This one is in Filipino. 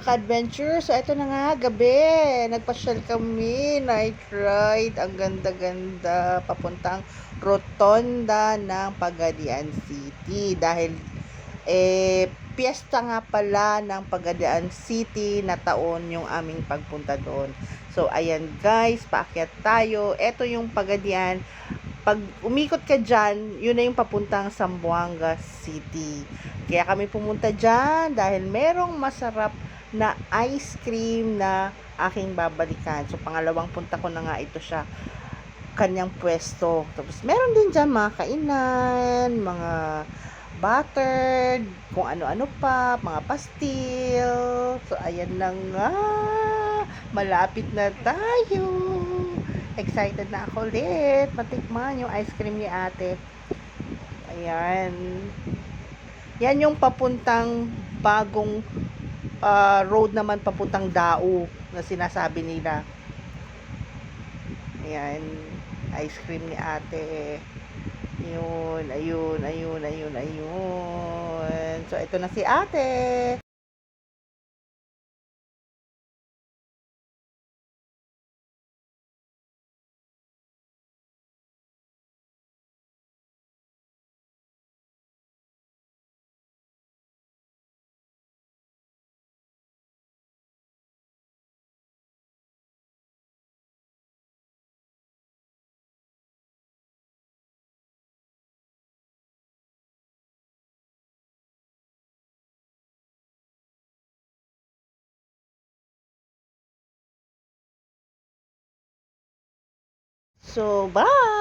ka-adventure. So, ito na nga, gabi. Nagpasyal kami, night ride. Ang ganda-ganda. Papuntang Rotonda ng Pagadian City. Dahil, eh, piyesta nga pala ng Pagadian City na taon yung aming pagpunta doon. So, ayan guys, paakyat tayo. Ito yung Pagadian. Pag umikot ka dyan, yun na yung papuntang Zamboanga City. Kaya kami pumunta dyan dahil merong masarap na ice cream na aking babalikan. So, pangalawang punta ko na nga ito siya kanyang pwesto. Tapos, meron din dyan mga kainan, mga buttered, kung ano-ano pa, mga pastil. So, ayan na nga. Malapit na tayo. Excited na ako ulit. Matikman yung ice cream ni ate. Ayan. Yan yung papuntang bagong ah, road naman papuntang Dao na sinasabi nila. Ayan. Ice cream ni ate. Ayun, ayun, ayun, ayun, ayun. So, ito na si ate. So, bye!